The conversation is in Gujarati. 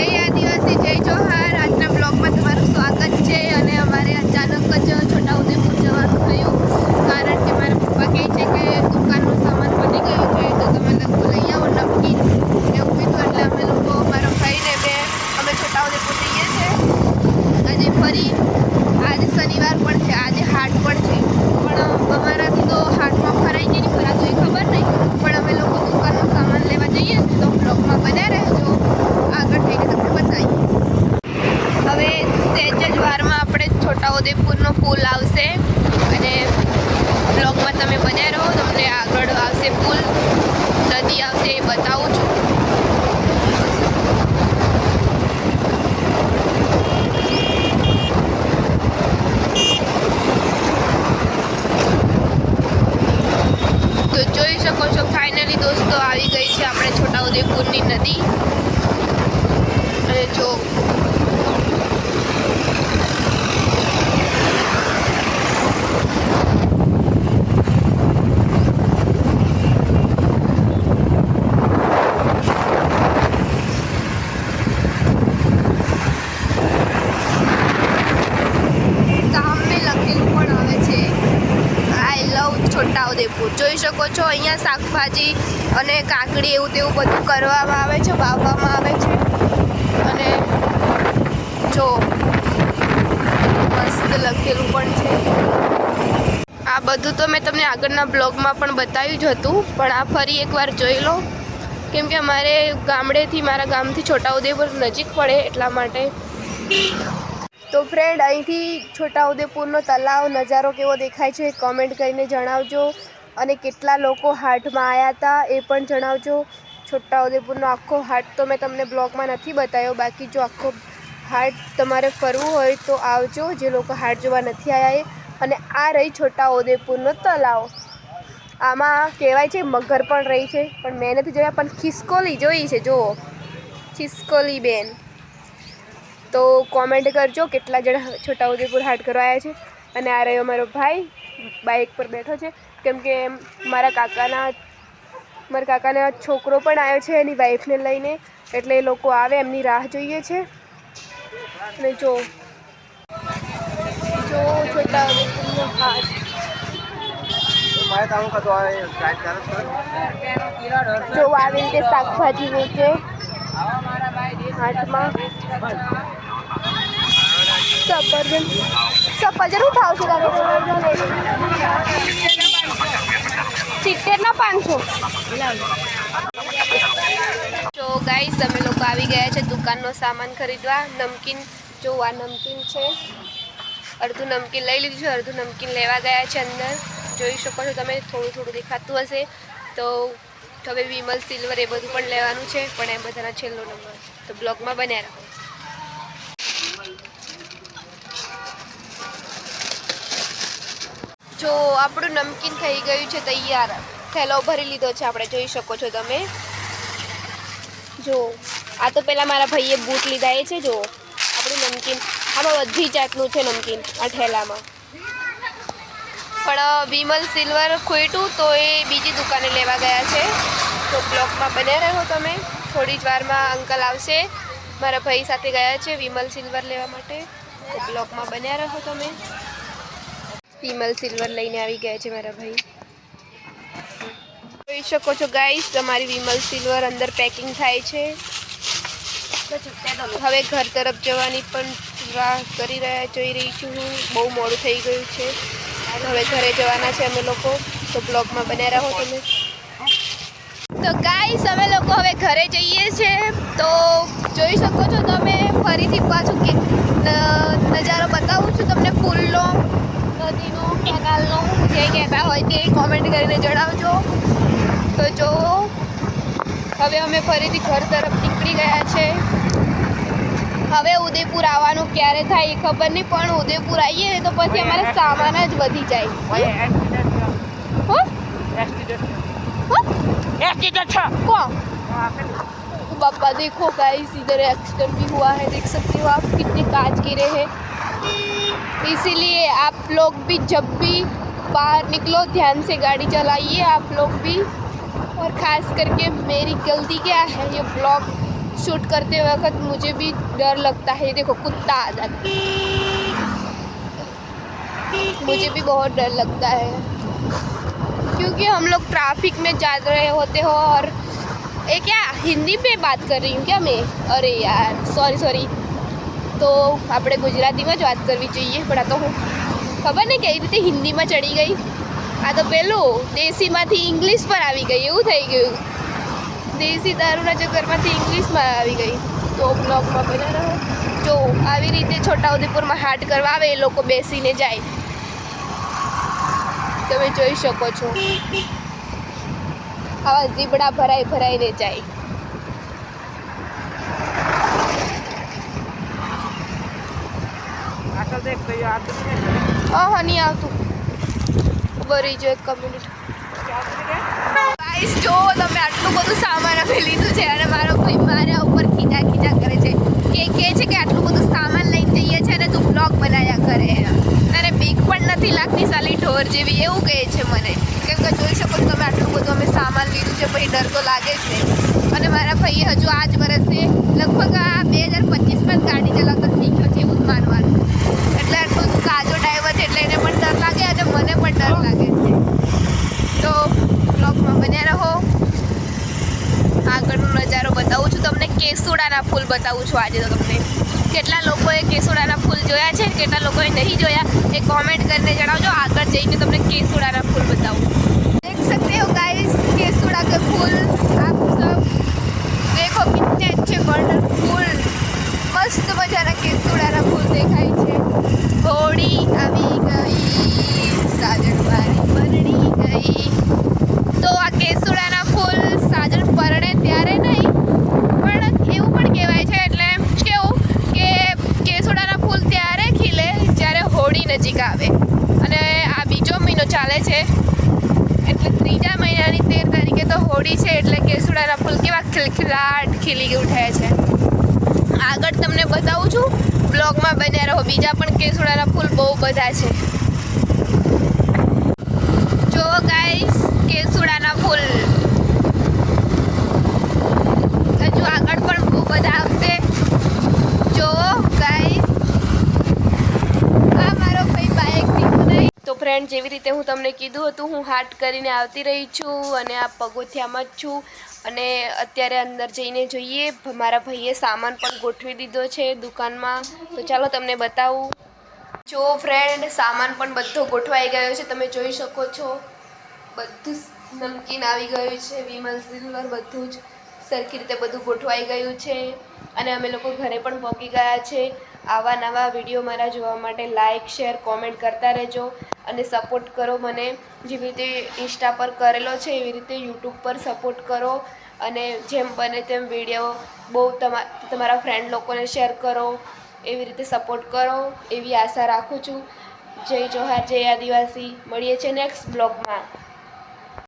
જય આદિવાસી, જય જોહાર. આજના બ્લોગમાં તમારું સ્વાગત છે અને અમારે અચાનક જ છોટાઉદેપુર જવાનું થયું. કારણ કે મારા પપ્પા કહે છે કે દુકાનનો સામાન બની ગયો છે, તો તમે લગભગ લઈ આવો નમકીન એવું કીધું, એટલે અમે લોકો મારા ભાઈને મેં અમે છોટાઉદેપુર જઈએ છીએ. આજે ફરી, આજે શનિવાર પણ છે, આજે હાટ પણ છે પણ અમારાથી તો હાટમાં ફરાઈ કે નહીં ફરાતું એ ખબર નહીં પણ અમે લોકો દુકાનનો સામાન લેવા જઈએ છીએ તો બ્લોગમાં બન્યા રહેજો આગળ થઈને તમને બતાવીએ હવે સહેજ જ વારમાં આપણે છોટાઉદેપુરનો પુલ આવશે અને બ્લોગમાં તમે બન્યા રહો તમને આગળ આવશે પુલ નદી આવશે એ બતાવું છું તો જોઈ શકો છો ફાઇનલી દોસ્તો આવી ગઈ છે આપણે છોટાઉદેપુરની નદી અને જો સામે લખેલું પણ આવે છે આઈ લવ છોટાઉદેપુર જોઈ શકો છો, અહીંયા શાકભાજી અને કાકડી એવું તેવું બધું કરવામાં આવે છે, વાવવામાં આવે છે. અને જો, મસ્ત લખેલું પણ છે. આ બધું તો મેં તમને આગળના બ્લોગમાં પણ બતાવ્યું જ હતું, પણ આ ફરી એકવાર જોઈ લો. કેમ કે અમારે ગામડેથી, મારા ગામથી છોટાઉદેપુર નજીક પડે એટલા માટે. તો ફ્રેન્ડ અહીંથી છોટાઉદેપુરનો તલાવ નજારો કેવો દેખાય છે કોમેન્ટ કરીને જણાવજો. અને કેટલા લોકો હાટમાં આવ્યા હતા એ પણ જણાવજો. છોટાઉદેપુરનો આખો હાટ તો મેં તમને બ્લોગમાં નથી બતાવ્યો. બાકી જો આખો હાટ તમારે ફરવું હોય તો આવજો. જે લોકો હાટ જોવા નથી આવ્યા એ. અને આ રહી છોટાઉદેપુરનો તલાવ. આમાં કહેવાય છે મગર પણ રહી છે. પણ મેં નથી જોયા, પણ ખિસકોલી જોઈ છે. જુઓ. ખિસકોલી બેન. તો કોમેન્ટ કરજો કેટલા જણા છોટાઉદેપુર હાટ કરવા આવ્યા છે. અને આ રહ્યો મારો ભાઈ બાઇક પર બેઠો છે. કેમ કે મારા કાકાના મારા કાકાના છોકરો પણ આવ્યો છે એની વાઈફને લઈને. એટલે એ લોકો આવે, એમની રાહ જોઈએ છે. અને જો જો છોટાઉદેપુરનો હાટ જો આવી રીતે શાકભાજી વેચે. હાટમાં સફરજન સફરજન શું ભાવ છે પાંચસો. જો ગાઈસ અમે લોકો આવી ગયા છે દુકાનનો સામાન ખરીદવા. નમકીન, જો આ નમકીન છે. અડધું નમકીન લઈ લીધું છે, અડધું નમકીન લેવા ગયા છે અંદર. જોઈ શકો છો તમે, થોડું થોડું દેખાતું હશે. તો હવે વિમલ, સિલ્વર એ બધું પણ લેવાનું છે, પણ એ બધાના છેલ્લો નંબર. તો બ્લોગમાં બન્યા રહો. જો આપણું નમકીન થઈ ગયું છે તૈયાર. થેલો ભરી લીધો છે, આપણે જોઈ શકો છો તમે. જો, આ તો પહેલાં મારા ભાઈએ બૂટ લીધા એ છે, જો. આપણું નમકીન, આમાં બધી જાતનું છે નમકીન, આ ઠેલામાં પણ વિમલ સિલ્વર ખોઈટું તો એ બીજી દુકાને લેવા ગયા છે. તો બ્લોકમાં બન્યા રહો તમે. થોડી જ વારમાં અંકલ આવશે. મારા ભાઈ સાથે ગયા છે વિમલ સિલ્વર લેવા માટે. તો બ્લોકમાં બન્યા રહો તમે. વિમલ સિલ્વર લઈને આવી ગયા છે મારા ભાઈ. જોઈ શકો છો ગાઈસ તમારી વિમલ સિલ્વર અંદર પેકિંગ થાય છે. હવે ઘર તરફ જવાની પણ રાહ કરી રહ્યા, જોઈ રહી છું હું. બહુ મોડું થઈ ગયું છે. હવે ઘરે જવાના છે અમે લોકો. તો બ્લોગમાં બન્યા રહો તમે તો ગાઈસ અમે લોકો હવે ઘરે જઈએ છીએ. તો જોઈ શકો છો તમે, ફરીથી પાછું કે નજારો બતાવું છું તમને પુલનો નદીનો કેનાલનો જે કહેતા હોય તે કોમેન્ટ કરીને જણાવજો તો જો હવે અમે ફરીથી ઘર તરફ નીકળી ગયા છે હવે ઉદયપુર આવવાનું ક્યારે થાય એ ખબર નહીં પણ ઉદયપુર આવીએ ને તો પછી અમારે સામાન જ વધી જાય હો? હો? कौन पापा देखो गाइस इधर एक्सीडेंट भी हुआ है देख सकते हो आप कितने कांच गिरे हैं इसीलिए आप लोग भी जब भी बाहर निकलो, ध्यान से गाड़ी चलाइए आप लोग भी। और ख़ास करके मेरी गलती क्या है, ये ब्लॉग शूट करते वक्त मुझे भी डर लगता है। देखो, कुत्ता आ जाता मुझे भी बहुत डर लगता है। क्योंकि हम लोग ट्रैफ़िक में जा रहे होते हो और ये क्या, हिंदी में बात कर रही हूँ क्या मैं? अरे यार सॉरी सॉरी તો આપણે ગુજરાતીમાં જ વાત કરવી જોઈએ, પણ આ તો હું ખબર ને કઈ રીતે હિન્દીમાં ચડી ગઈ. આ તો પેલું દેશીમાંથી ઇંગ્લિશ પર આવી ગઈ, એવું થઈ ગયું. દેશી દારૂના ચક્કરમાંથી ઇંગ્લિશમાં આવી ગઈ. તો બ્લોગમાં બધા રહો. જો આવી રીતે છોટાઉદેપુરમાં હાટ કરવા આવે એ લોકો બેસીને જાય. તમે જોઈ શકો છો. આવા ઝીબડા ભરાઈ ભરાઈને જાય. આગળ નહીં હા હા આવતું. બરી જો એક મિનિટ ગાઈસ જો તમે આટલું બધું સામાન અમે લીધું છે. અને મારો ભાઈ મારા ઉપર ખીચા ખીચા કરે છે. કે કહે છે કે આટલું બધું સામાન લઈને જઈએ છે અને તું બ્લોગ બનાવ્યા કરે. અને બીક પણ નથી લાગતી, સાલી? ઢોર જેવી એવું કહે છે મને. કેમ કે જોઈ શકો છો તમે, આટલું બધું અમે સામાન લીધું છે, પછી ડર તો લાગે છે અને મારા ભાઈએ હજુ આ જ વર્ષે લગભગ આ બે હજાર પચીસમાં ગાડી ચલાવતા શીખ્યો છે, એવું માનવાનું. એટલે આટલું કાચો ડ્રાઈવર છે એટલે એને પણ ડર લાગે અને મને પણ ડર લાગે. છે તો બ્લોગમાં બન્યા રહો. આગળનો નજારો બતાવું છું તમને. કેસુડાના ફૂલ બતાવું છું આજે તો તમને. કેટલા લોકોએ કેસુડાના ફૂલ જોયા છે, કેટલા લોકોએ નહીં જોયા, એ કોમેન્ટ કરીને જણાવજો. આગળ જઈને તમને કેસુડાના ફૂલ બતાવું. દેખ સકતે હો ગાઈસ કેસુડા કે ફૂલ. ચાલે છે. એટલે ત્રીજા મહિનાની તેર તારીખે તો હોળી છે, એટલે કેસુડાના ફૂલ કેવા ખિલખિલાટ ખીલી ઉઠે છે. આગળ તમને બતાવું છું, બ્લોગમાં બન્યા રહો. બીજા પણ કેસુડાના ફૂલ બહુ બધા છે જો ગાઈસ કેસુડાના ફૂલ હજુ આગળ પણ બહુ બધા આવશે જો ગાઈસ આ મારો ભાઈ બાઇકથી નહીં તો ફ્રેન્ડ જેવી રીતે હું તમને કીધું હતું, હું હાટ કરીને આવતી રહી છું અને આ પગોથિયામાં જ છું. અને અત્યારે અંદર જઈને જોઈએ મારા ભાઈએ સામાન પણ ગોઠવી દીધો છે દુકાનમાં. તો ચાલો તમને બતાવું. જો ફ્રેન્ડ સામાન પણ બધો ગોઠવાઈ ગયો છે, તમે જોઈ શકો છો. બધું નમકીન આવી ગયું છે, વિમલ, સિલ્વર, બધું જ સરખી રીતે બધું ગોઠવાઈ ગયું છે. અને અમે લોકો ઘરે પણ પહોંચી ગયા છે. આવા નવા વીડિયો મારા જોવા માટે લાઇક શેર કોમેન્ટ કરતા રહેજો અને સપોર્ટ કરો મને. જેવી રીતે ઇન્સ્ટા પર કરેલો છે, એવી રીતે યુટ્યુબ પર સપોર્ટ કરો. અને જેમ બને તેમ વીડિયો બહુ તમા, તમારા ફ્રેન્ડ લોકોને શેર કરો. એવી રીતે સપોર્ટ કરો, એવી આશા રાખું છું. જય જોહાર, જય આદિવાસી. મળીએ છીએ નેક્સ્ટ બ્લોગમાં